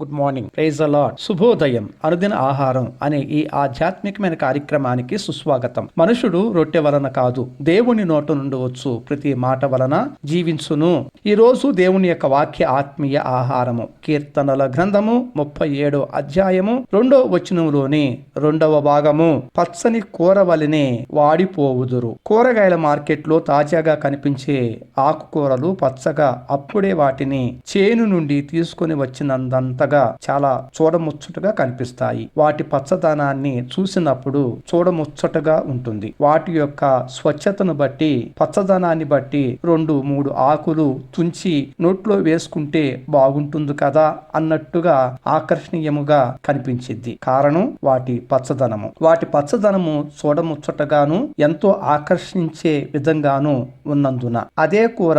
Good morning praise అలాడ్ శుభోదయం అనుదిన ఆహారం అనే ఈ ఆధ్యాత్మికమైన కార్యక్రమానికి సుస్వాగతం. మనుషుడు రొట్టె వలన కాదు దేవుని నోట నుండి వచ్చు. ప్రతి మాట వలన జీవించును. ఈ రోజు దేవుని యొక్క వాక్య ఆత్మీయ ఆహారము. కీర్తనల గ్రంథము ముప్పై ఏడో అధ్యాయము రెండో వచనంలోని రెండవ భాగము. పచ్చని కూర వలనే వాడిపోవుదురు. కూరగాయల మార్కెట్లో తాజాగా కనిపించే ఆకుకూరలు పచ్చగా అప్పుడే వాటిని చేను నుండి తీసుకొని వచ్చినందంతగా చాలా చూడముచ్చటగా కనిపిస్తాయి. వాటి పచ్చదనాన్ని చూసినప్పుడు చూడముచ్చటగా ఉంటుంది. వాటి యొక్క స్వచ్ఛతను బట్టి పచ్చదనాన్ని బట్టి రెండు మూడు ఆకులు తుంచి నోట్లో వేసుకుంటే బాగుంటుంది కదా అన్నట్టుగా ఆకర్షణీయముగా కనిపించింది కారణం వాటి పచ్చదనము. వాటి పచ్చదనము చూడముచ్చటగాను ఎంతో ఆకర్షించే విధంగాను ఉన్నందున. అదే కూర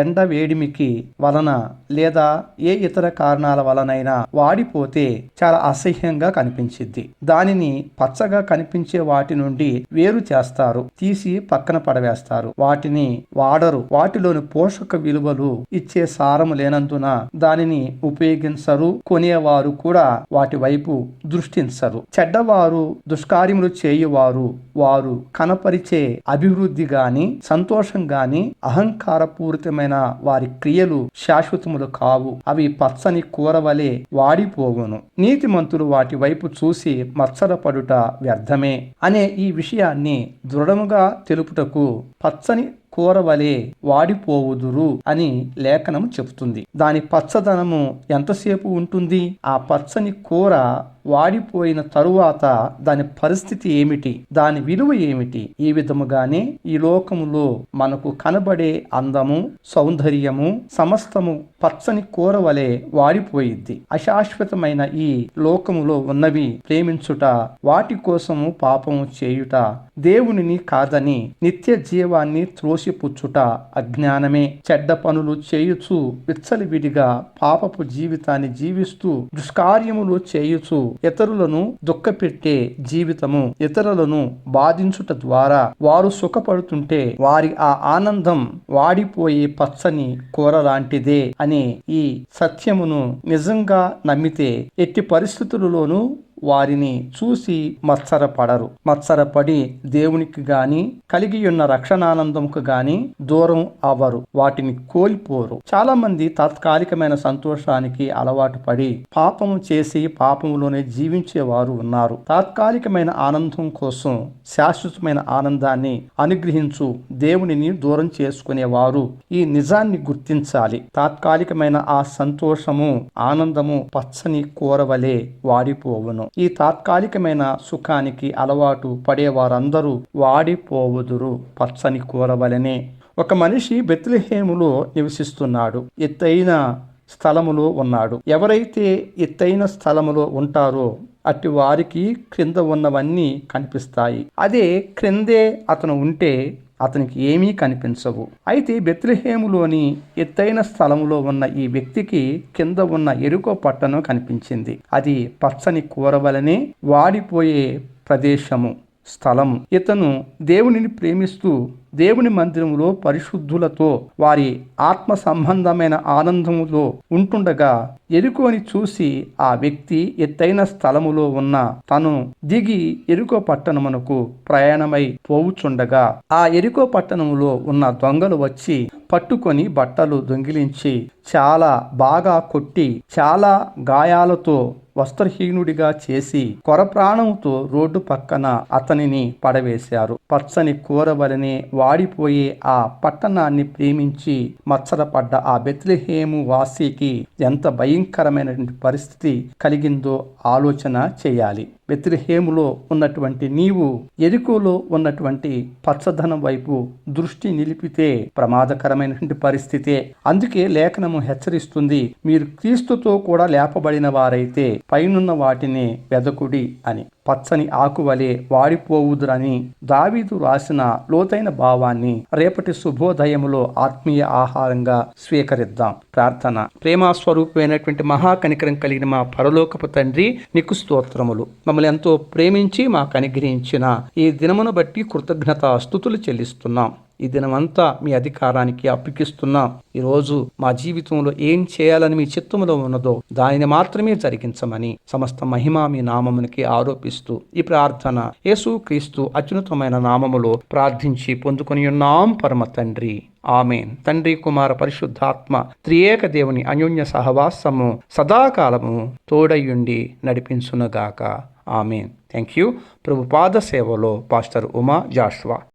ఎండ వేడిమికి వలన లేదా ఏ ఇతర కారణాల వలనైనా వాడిపోతే చాలా అసహ్యంగా కనిపించింది దానిని పచ్చగా కనిపించే వాటి నుండి వేరు చేస్తారు. తీసి పక్కన పడవేస్తారు. వాటిని వాడరు. వాటిలోని పోషక విలువలు ఇచ్చే సారము లేనందున దానిని ఉపయోగించరు. కొనేవారు కూడా వాటి వైపు దృష్టించరు. చెడ్డవారు దుష్కార్యములు చేయువారు. వారు కనపరిచే అభివృద్ధి గాని సంతోషం గాని అహంకారపూరితమైన వారి క్రియలు శాశ్వతములు కావు. అవి పచ్చని కూర వలె వాడిపోవును. నీతిమంతులు వాటి వైపు చూసి మత్సరపడుట వ్యర్థమే అనే ఈ విషయాన్ని దృఢముగా తెలుపుటకు పచ్చని కూర వలె వాడిపోవుదురు అని లేఖనం చెబుతుంది. దాని పచ్చదనము ఎంతసేపు ఉంటుంది? ఆ పచ్చని కూర వాడిపోయిన తరువాత దాని పరిస్థితి ఏమిటి? దాని విలువ ఏమిటి? ఈ విధముగానే ఈ లోకములో మనకు కనబడే అందము సౌందర్యము సమస్తము పచ్చని కూర వలె వాడిపోయిద్ది. అశాశ్వతమైన ఈ లోకములో ఉన్నవి ప్రేమించుట వాటి కోసము పాపము చేయుట దేవునిని కాదని నిత్య జీవాన్ని త్రోసిపుచ్చుట అజ్ఞానమే చెడ్డ పనులు చేయుచు విచ్చలివిడిగా పాపపు జీవితాన్ని జీవిస్తూ దుష్కార్యములు చేయుచు ఇతరులను దుఃఖపెట్టే జీవితము ఇతరులను బాధించుట ద్వారా వారు సుఖపడుతుంటే వారి ఆ ఆనందం వాడిపోయే పచ్చని కూర లాంటిదే అనే ఈ సత్యమును నిజంగా నమ్మితే ఎట్టి పరిస్థితులలోనూ వారిని చూసి మత్సరపడరు. మత్సరపడి దేవునికి గాని కలిగి ఉన్న రక్షణానందంకు గాని దూరం అవ్వరు. వాటిని కోల్పోరు. చాలా మంది తాత్కాలికమైన సంతోషానికి అలవాటు పడి పాపము చేసి పాపములోనే జీవించేవారు ఉన్నారు. తాత్కాలికమైన ఆనందం కోసం శాశ్వతమైన ఆనందాన్ని అనుగ్రహించు దేవునిని దూరం చేసుకునేవారు ఈ నిజాన్ని గుర్తించాలి. తాత్కాలికమైన ఆ సంతోషము ఆనందము పచ్చని కూరవలే వాడిపోవును. ఈ తాత్కాలికమైన సుఖానికి అలవాటు పడేవారందరూ వాడిపోవుదురు పచ్చని కూరవలనే. ఒక మనిషి బెత్లహేములో నివసిస్తున్నాడు. ఎత్తైన స్థలములో ఉన్నాడు. ఎవరైతే ఎత్తైన స్థలములో ఉంటారో అట్టి వారికి క్రింద ఉన్నవన్నీ కనిపిస్తాయి. అదే క్రిందే అతను ఉంటే అతనికి ఏమీ కనిపించవు. అయితే బెత్లహేములోని ఎత్తైన స్థలంలో ఉన్న ఈ వ్యక్తికి కింద ఉన్న ఎరుకో పట్టణం కనిపించింది. అది పచ్చని కూర వలనే వాడిపోయే ప్రదేశము. స్థలం. ఇతను దేవునిని ప్రేమిస్తూ దేవుని మందిరములో పరిశుద్ధులతో వారి ఆత్మ సంబంధమైన ఆనందములో ఉంటుండగా ఎరుకోని చూసి ఆ వ్యక్తి ఎత్తైన స్థలములో ఉన్న తను దిగి ఎరుకో పట్టణమునకు ప్రయాణమై పోవుచుండగా ఆ ఎరుకో పట్టణములో ఉన్న దొంగలు వచ్చి పట్టుకొని బట్టలు దొంగిలించి చాలా బాగా కొట్టి చాలా గాయాలతో వస్త్రహీనుడిగా చేసి కొర ప్రాణంతో రోడ్డు పక్కన అతనిని పడవేశారు. పచ్చని కూర వలనే వాడిపోయే ఆ పట్టణాన్ని ప్రేమించి మచ్చలపడ్డ ఆ బెత్లెహేము వాసికి ఎంత భయంకరమైనటువంటి పరిస్థితి కలిగిందో ఆలోచన చేయాలి. బెత్లెహేములో ఉన్నటువంటి నీవు ఎరుకోలో ఉన్నటువంటి పచ్చదనం వైపు దృష్టి నిలిపితే ప్రమాదకరమైనటువంటి పరిస్థితే. అందుకే లేఖనము హెచ్చరిస్తుంది మీరు క్రీస్తుతో కూడా లేపబడిన వారైతే పైనున్న వాటిని వెదకుడి అని. పచ్చని ఆకువలే వాడిపోవుదురని దావీదు రాసిన లోతైన భావాన్ని రేపటి శుభోదయములో ఆత్మీయ ఆహారంగా స్వీకరిద్దాం. ప్రార్థన. ప్రేమాస్వరూపమైనటువంటి మహాకనికరం కలిగిన మా పరలోకపు తండ్రి నీకు స్తోత్రములు. మమ్మల్ని ఎంతో ప్రేమించి మాకు అనుగ్రహించిన ఈ దినమును బట్టి కృతజ్ఞత స్థుతులు చెల్లిస్తున్నాం. ఈ దినమంతా మీ అధికారానికి అప్పగిస్తున్నాం. ఈరోజు మా జీవితంలో ఏం చేయాలని మీ చిత్తములో ఉన్నదో దానిని మాత్రమే జరిగించమని సమస్త మహిమ మీ నామమునికి ఆరోపిస్తూ ఈ ప్రార్థన యేసు క్రీస్తు అత్యున్నతమైన నామములో ప్రార్థించి పొందుకొని ఉన్నాం. పరమ తండ్రి. ఆమెన్. తండ్రి కుమార పరిశుద్ధాత్మ త్రియేక దేవుని అన్యోన్య సహవాసము సదాకాలము తోడయుండి నడిపించునుగాక. ఆమెన్. థ్యాంక్ యూ ప్రభుపాద సేవలో పాస్టర్ ఉమా జాష్వా.